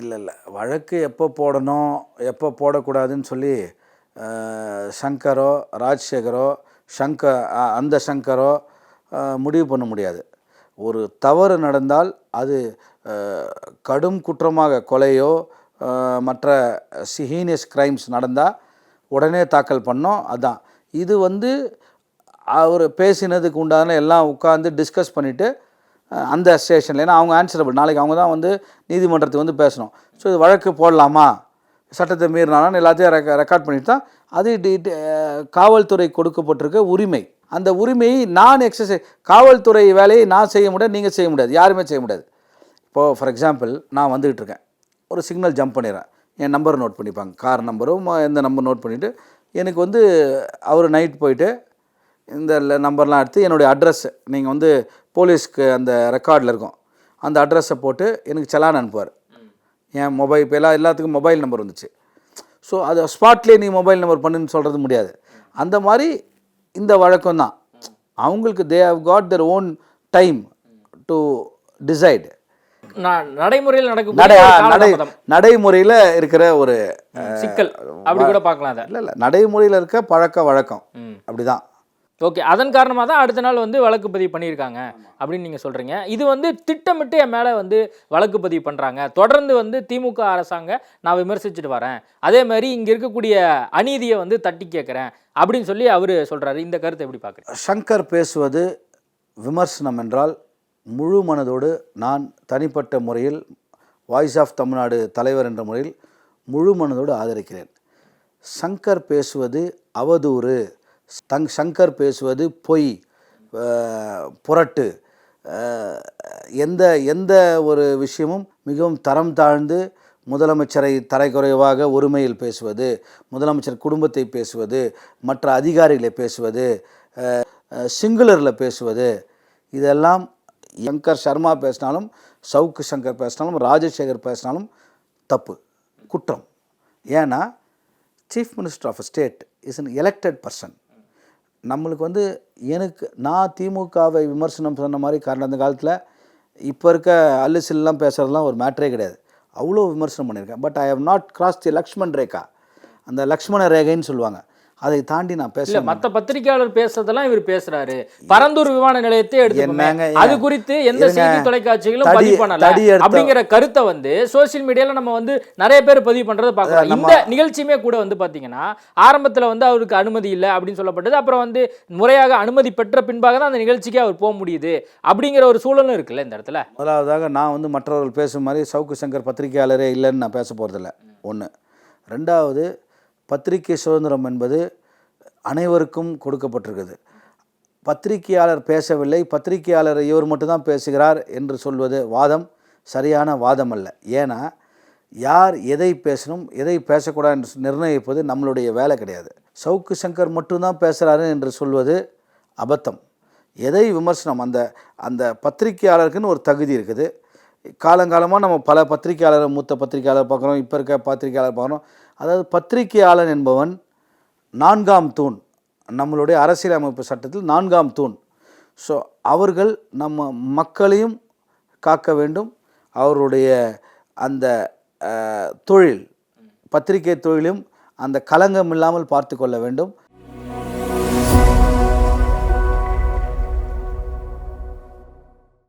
இல்லை இல்லை வழக்கு எப்போ போடணும் எப்போ போடக்கூடாதுன்னு சொல்லி சங்கரோ ராஜசேகரோ சங்கர் அந்த சங்கரோ முடிவு பண்ண முடியாது. ஒரு தவறு நடந்தால் அது கடும் குற்றமாக கொலையோ மற்ற ஹீனியஸ் கிரைம்ஸ் நடந்தால் உடனே தாக்கல் பண்ணோம் அதான். இது வந்து அவர் பேசினதுக்கு உண்டான எல்லாம் உட்காந்து டிஸ்கஸ் பண்ணிவிட்டு அந்த ஸ்டேஷனில் ஏன்னா அவங்க ஆன்சரபிள் நாளைக்கு அவங்க தான் வந்து நீதிமன்றத்துக்கு வந்து பேசணும். ஸோ இது வழக்கு போடலாமா? சட்டத்தை மீறினாலும் எல்லாத்தையும் ரெக்க ரெக்கார்ட் பண்ணிட்டு தான் அது காவல்துறை கொடுக்கப்பட்டிருக்க உரிமை. அந்த உரிமையை நான் எக்ஸசைஸ் காவல்துறை வேலையை நான் செய்ய முடியாது நீங்கள் செய்ய முடியாது. யாருமே செய்ய முடியாது. இப்போது ஃபார் எக்ஸாம்பிள் நான் வந்துக்கிட்டு இருக்கேன். ஒரு சிக்னல் ஜம்ப் பண்ணிடுறேன். என் நம்பர் நோட் பண்ணிப்பாங்க. கார் நம்பரும் எந்த நம்பர் நோட் பண்ணிவிட்டு எனக்கு வந்து அவர் நைட் போயிட்டு இந்த நம்பர்லாம் எடுத்து என்னுடைய அட்ரஸ் நீங்கள் வந்து போலீஸ்க்கு அந்த ரெக்கார்டில் இருக்கும். அந்த அட்ரஸை போட்டு எனக்கு செலான் அனுப்புவார். என் மொபைல் இப்போ எல்லா எல்லாத்துக்கும் மொபைல் நம்பர் வந்துச்சு. ஸோ அது ஸ்பாட்லேயே நீ மொபைல் நம்பர் பண்ணுன்னு சொல்கிறது முடியாது. அந்த மாதிரி இந்த வழக்கம் தான். அவங்களுக்கு they have got their own time to decide நடைமுறையில் நடக்கும் நடை நடை நடைமுறையில் இருக்கிற ஒரு சிக்கல். அப்படி கூட பார்க்கலாம் இல்லை இல்லை. நடைமுறையில் இருக்க பழக்க வழக்கம். அப்படிதான். ஓகே அதன் காரணமாக தான் அடுத்த நாள் வந்து வழக்கு பதிவு பண்ணியிருக்காங்க அப்படின்னு நீங்கள் சொல்கிறீங்க இது வந்து திட்டமிட்டு என் மேலே வந்து வழக்கு பதிவு பண்ணுறாங்க தொடர்ந்து வந்து திமுக அரசாங்க நான் விமர்சிச்சுட்டு வரேன். அதே மாதிரி இங்கே இருக்கக்கூடிய அநீதியை வந்து தட்டி கேட்குறேன் அப்படின்னு சொல்லி அவர் சொல்கிறாரு இந்த கருத்தை எப்படி பார்க்குறேன் சங்கர் பேசுவது விமர்சனம் என்றால் முழு மனதோடு நான் தனிப்பட்ட முறையில் வாய்ஸ் ஆஃப் தமிழ்நாடு தலைவர் என்ற முறையில் முழு மனதோடு ஆதரிக்கிறேன். சங்கர் பேசுவது அவதூறு. தங் சங்கர் பேசுவது பொய் புரட்டு. எந்த எந்த ஒரு விஷயமும் மிகவும் தரம் தாழ்ந்து முதலமைச்சரை தரைக்குறைவாக ஒருமையில் பேசுவது முதலமைச்சர் குடும்பத்தை பேசுவது மற்ற அதிகாரிகளை பேசுவது சிங்குலரில் பேசுவது இதெல்லாம் சங்கர் சர்மா பேசினாலும் சவுக்கு சங்கர் பேசினாலும் ராஜசேகர் பேசினாலும் தப்பு குற்றம். ஏன்னா chief minister of state is an elected person நம்மளுக்கு வந்து எனக்கு நான் திமுகவை விமர்சனம் சொன்ன மாதிரி காரணம் அந்த காலத்தில் இப்போ இருக்க அல்லுசில்லாம் பேசுகிறதுலாம் ஒரு மேட்ரே கிடையாது. அவ்வளோ விமர்சனம் பண்ணியிருக்கேன். But I have not cross the Lakshman Rekha அந்த லக்ஷ்மண ரேகைன்னு சொல்லுவாங்க. அதை தாண்டி நான் பேச மத்த பத்திரிகையாளர் பேசுறதெல்லாம் இவர் பேசுறாரு. பரந்தூர் விமான நிலையத்தை எடுத்துக்கோங்க. அது? குறித்து எந்த. செய்தி தொலைக்காட்சிகளும் பதிவு பண்ணல. அப்படிங்கிற கருத்தை வந்து சோசியல் மீடியால நம்ம வந்து நிறைய பேர் பதிவு பண்றதை பார்க்கலாம் இந்த நிகழ்ச்சியுமே கூட வந்து பாத்தீங்கன்னா ஆரம்பத்துல வந்து அவருக்கு அனுமதி இல்லை அப்படின்னு சொல்லப்பட்டது. அப்புறம் வந்து முறையாக அனுமதி பெற்ற பின்பாக தான் அந்த நிகழ்ச்சிக்கு அவர் போக முடியுது அப்படிங்கிற ஒரு சூழலும் இருக்குல்ல இந்த இடத்துல? முதலாவதாக நான் வந்து மற்றவர்கள் பேசும் மாதிரி சவுக்கு சங்கர் பத்திரிகையாளரே இல்லைன்னு நான் பேச போகிறதில்ல ஒன்று ரெண்டாவது பத்திரிகை சுதந்திரம் என்பது அனைவருக்கும் கொடுக்கப்பட்டிருக்குது. பத்திரிகையாளர் பேசவில்லை. பத்திரிகையாளர் இவர் மட்டும்தான் பேசுகிறார் என்று சொல்வது வாதம். சரியான வாதம் அல்ல. ஏன்னா யார் எதை பேசணும் எதை பேசக்கூடாது என்று நிர்ணயிப்பது நம்மளுடைய வேலை கிடையாது. சவுக்கு சங்கர் மட்டும்தான் பேசுகிறாரு என்று சொல்வது அபத்தம். எதை விமர்சனம்? அந்த அந்த பத்திரிகையாளருக்குன்னு ஒரு தகுதி இருக்குது. காலங்காலமாக நம்ம பல பத்திரிகையாளர் மூத்த பத்திரிகையாளர் பார்க்குறோம் இப்போ இருக்க பத்திரிகையாளர் பார்க்குறோம். அதாவது பத்திரிகையாளன் என்பவன் நான்காம் தூண். நம்மளுடைய அரசியலமைப்பு சட்டத்தில் நான்காம் தூண். ஸோ அவர்கள் நம்ம மக்களையும் காக்க வேண்டும். அவருடைய அந்த தொழில் பத்திரிகை தொழிலும் அந்த களங்கம் இல்லாமல் பார்த்து கொள்ள வேண்டும்.